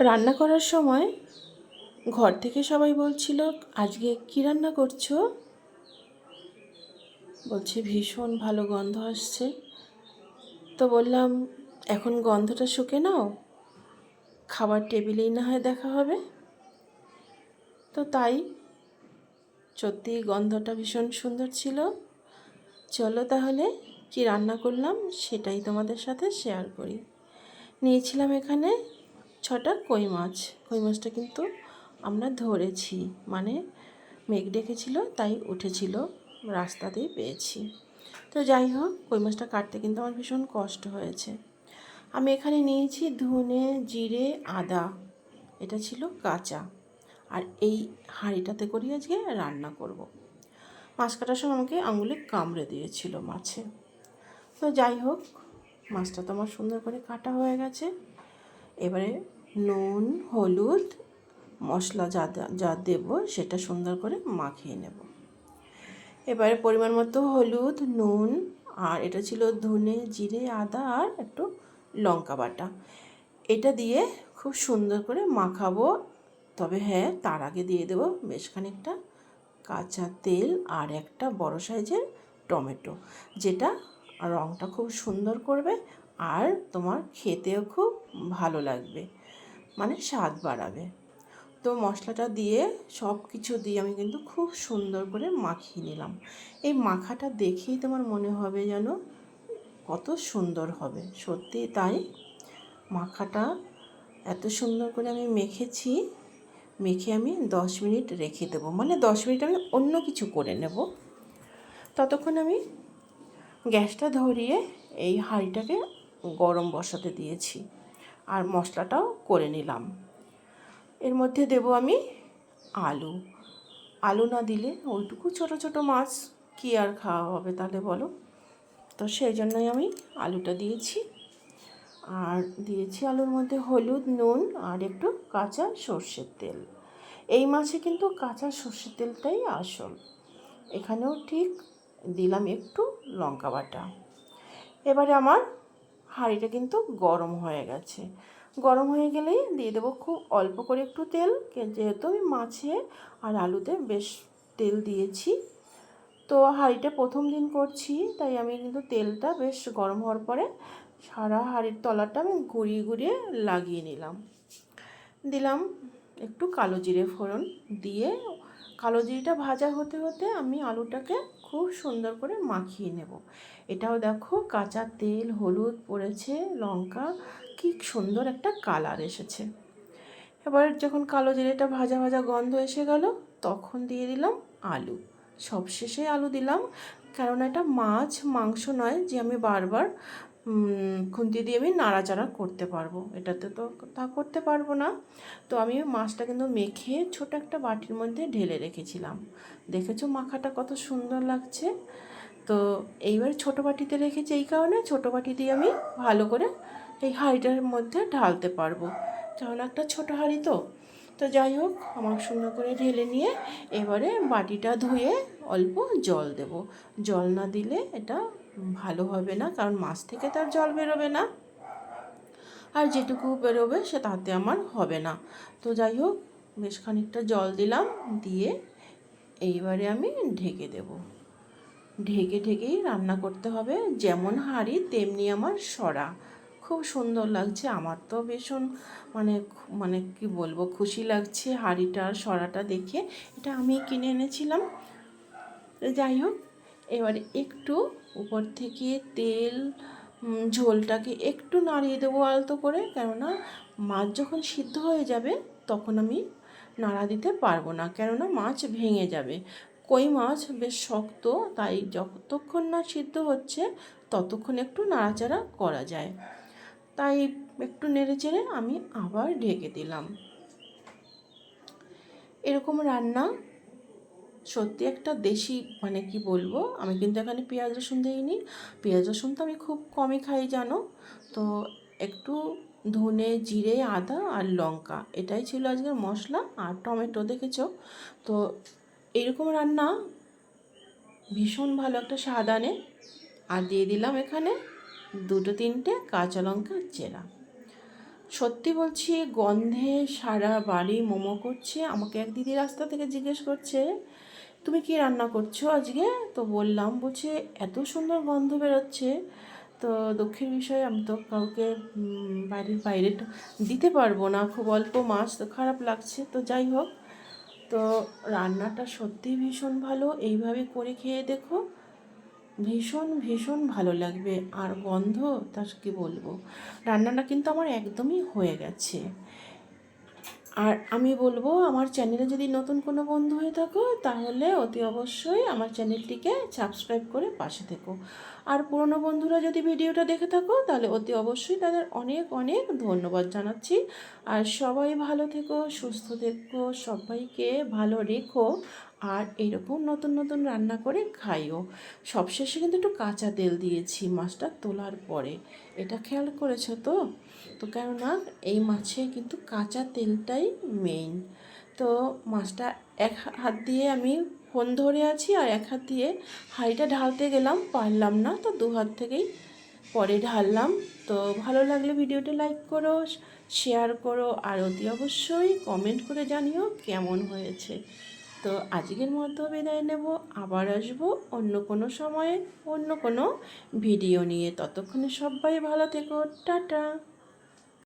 রান্না করার সময় ঘর থেকে সবাই বলছিল, আজকে কী রান্না করছ? বলছে, ভীষণ ভালো গন্ধ আসছে। তো বললাম, এখন গন্ধটা শুকে নাও, খাবার টেবিলেই না হয় দেখা হবে। তো তাই সত্যি গন্ধটা ভীষণ সুন্দর ছিল। চলো তাহলে কি রান্না করলাম সেটাই তোমাদের সাথে শেয়ার করি। নিয়েছিলাম এখানে ছটা কই মাছ। কই মাছটা কিন্তু আমরা ধরেছি। মানে মেঘ ডেকেছিল, তাই উঠেছিল। রাস্তাতেই পেয়েছি। তো যাই হোক, কই মাছটা কাটতে কিন্তু আমার ভীষণ কষ্ট হয়েছে। আমি এখানে নিয়েছি ধনে, জিরে, আদা। এটা ছিল কাঁচা। আর এই হাঁড়িটাতে করি আজকে রান্না করব। মাছ কাটার সময় আমাকে আঙুলে কামড়ে দিয়েছিল মাছে। তো যাই হোক, মাছটা তো আমার সুন্দর করে কাটা হয়ে গেছে। এবারে নুন, হলুদ মশলা যা যা দেবো সেটা সুন্দর করে মাখিয়ে নেব। এবারে পরিমাণ মতো হলুদ, নুন আর এটা ছিল ধনে জিরে, আদা আর একটু লঙ্কা বাটা। এটা দিয়ে খুব সুন্দর করে মাখাবো। তবে হ্যাঁ তার আগে দিয়ে দেবো বেশ খানিকটা কাঁচা তেল আর একটা বড় সাইজের টমেটো, যেটা রঙটা খুব সুন্দর করবে আর তোমার খেতেও খুব ভালো লাগবে। মানে স্বাদ বাড়াবে। তো মশলাটা দিয়ে সব কিছু দিয়ে আমি কিন্তু খুব সুন্দর করে মাখিয়ে নিলাম। এই মাখাটা দেখেই তোমার মনে হবে যেন কত সুন্দর হবে। সত্যি তাই মাখাটা এত সুন্দর করে আমি মেখেছি, মেখে আমি দশ মিনিট রেখে দেবো। মানে দশ মিনিট আমি অন্য কিছু করে নেব। ততক্ষণ আমি গ্যাসটা ধরিয়ে এই হাঁড়িটাকে গরম বসাতে দিয়েছি। আর মশলাটাও করে নিলাম। এর মধ্যে দেব আমি আলু। আলু না দিলে ওইটুকু ছোট ছোট মাছ কী আর খাওয়া হবে তাহলে বলো? তো সেই জন্যই আমি আলুটা দিয়েছি। আর দিয়েছি আলুর মধ্যে হলুদ, নুন আর একটু কাঁচা সর্ষের তেল। এই মাছে কিন্তু কাঁচা সর্ষের তেলটাই আসল। এখানেও ঠিক দিলাম একটু লঙ্কা বাটা। এবারে আমার হাঁড়িটা কিন্তু গরম হয়ে গেছে। গরম হয়ে গেলেই দিয়ে দেবো খুব অল্প করে একটু তেল যেহেতু আমি মাছে আর আলুতে বেশ তেল দিয়েছি। তো হাঁড়িটা প্রথম দিন করছি, তাই আমি কিন্তু তেলটা বেশ গরম হওয়ার পরে সারা হাঁড়ির তলাটা আমি ঘুরিয়ে ঘুরিয়ে লাগিয়ে নিলাম। দিলাম একটু কালো জিরে ফোড়ন দিয়ে কালো জিরেটা ভাজা হতে হতে আমি আলুটাকে খুব সুন্দর করে মাখিয়ে নেব। এটাও দেখো কাঁচা তেল, হলুদ পড়েছে, লঙ্কা, কি সুন্দর একটা কালার এসেছে। এবার যখন কালো জিরেটা ভাজা ভাজা গন্ধ এসে গেল, তখন দিয়ে দিলাম আলু। সবশেষে আলু দিলাম কারণ এটা মাছ, মাংস নয় যে আমি বারবার খুন্তি দিয়ে আমি নাড়াচাড়া করতে পারব। এটাতে তো তা করতে পারব না। তো আমি মাছটা কিন্তু মেখে ছোট একটা বাটির মধ্যে ঢেলে রেখেছিলাম। দেখেছ মাখাটা কত সুন্দর লাগছে? তো এইবার ছোটো বাটিতে রেখেছি এই কারণে ছোটো বাটি দিয়ে আমি ভালো করে এই হাঁড়িটার মধ্যে ঢালতে পারব। কারণ একটা ছোটো হাঁড়ি তো। তো যাই হোক আমার সুন্দর করে ঢেলে নিয়ে এবারে বাটিটা ধুয়ে অল্প জল দেব। জল না দিলে এটা ভালো হবে না, কারণ মাছ থেকে তার জল বেরোবে না। আর যেটুকু বেরোবে সে তাতে আমার হবে না। তো যাই হোক, বেশ খানিকটা জল দিলাম, দিয়ে এইবারে আমি ঢেকে দেব। ঢেকে ঢেকেই রান্না করতে হবে, যেমন হাঁড়ি তেমনি আমার সরা খুব সুন্দর লাগছে, আমার তো ভীষণ মানে মানে কি বলব, খুশি লাগছে হাঁড়িটার সরাটা দেখে। এটা আমি কিনে এনেছিলাম। যাই হোক, এবারে একটু উপর থেকে তেল ঝোলটাকে একটু নাড়িয়ে দেবো আলতো করে। কেননা মাছ যখন সিদ্ধ হয়ে যাবে, তখন আমি নাড়া দিতে পারব না। কেননা মাছ ভেঙে যাবে। কই মাছ বেশ শক্ত, তাই যতক্ষণ না সিদ্ধ হচ্ছে, ততক্ষণ একটু নাড়াচাড়া করা যায়। তাই একটু নেড়ে চেড়ে আমি আবার ঢেকে দিলাম। এরকম রান্না সত্যি একটা দেশি মানে কি বলব? আমি কিন্তু এখানে পেঁয়াজ রসুন দিইনি। পেঁয়াজ রসুন তো আমি খুব কমই খাই, জানো? তো একটু ধনে, জিরে, আদা আর লঙ্কা, এটাই ছিল আজকের মশলা। আর টমেটো দেখেছ? তো এরকম রান্না ভীষণ ভালো একটা স্বাদ আনে। আর দিয়ে দিলাম এখানে দুটো তিনটে কাঁচা লঙ্কা চেরা। সত্যি বলছি, গন্ধে সারা বাড়ি মোমো করছে। আমাকে এক দিদি রাস্তা থেকে জিজ্ঞেস করছে, তুমি কি রান্না করছ আজকে? তো বললাম, বলছে, এত সুন্দর গন্ধ বেরোচ্ছে। তো দুঃখের বিষয়ে, আমি তো কাউকে বাড়ির বাইরে দিতে পারব না। খুব অল্প মাছ, তো খারাপ লাগছে। তো যাই হোক, তো রান্নাটা সত্যিই ভীষণ ভালো। এইভাবে করে খেয়ে দেখো। ভীষণ ভীষণ ভালো লাগবে। আর গন্ধ তার কি বলব? রান্নাটা কিন্তু আমার একদমই হয়ে গেছে। আর আমি বলব, আমার চ্যানেলে যদি নতুন কোনো বন্ধু হয়ে থাকো, তাহলে অতি অবশ্যই আমার চ্যানেলটিকে সাবস্ক্রাইব করে পাশে থেকো। আর পুরনো বন্ধুরা যদি ভিডিওটা দেখে থাকো, তাহলে অতি অবশ্যই তাদের অনেক অনেক ধন্যবাদ জানাচ্ছি। আর সবাই ভালো থেকো, সুস্থ থেকো, সবাইকে ভালো রেখো। আর এরকম নতুন নতুন রান্না করে খাইও। সবশেষে কিন্তু একটু কাঁচা তেল দিয়েছি মাছটা তোলার পরে। এটা খেয়াল করেছ তো? তো কেননা এই মাছে কিন্তু কাঁচা তেলটাই মেইন তো মাছটা এক হাত দিয়ে আমি ফোন ধরে আছি আর এক হাত দিয়ে হাঁড়িটা ঢালতে গেলাম, পারলাম না। তো দু হাত থেকেই পরে ঢাললাম। তো ভালো লাগলে ভিডিওটা লাইক করো শেয়ার করো। আর অতি অবশ্যই কমেন্ট করে জানিও কেমন হয়েছে। তো আজকের মতো বিদায় নেব। আবার আসব অন্য কোনো সময়ে, অন্য কোনো ভিডিও নিয়ে। ততক্ষণে সবাই ভালো থেকো। টাটা।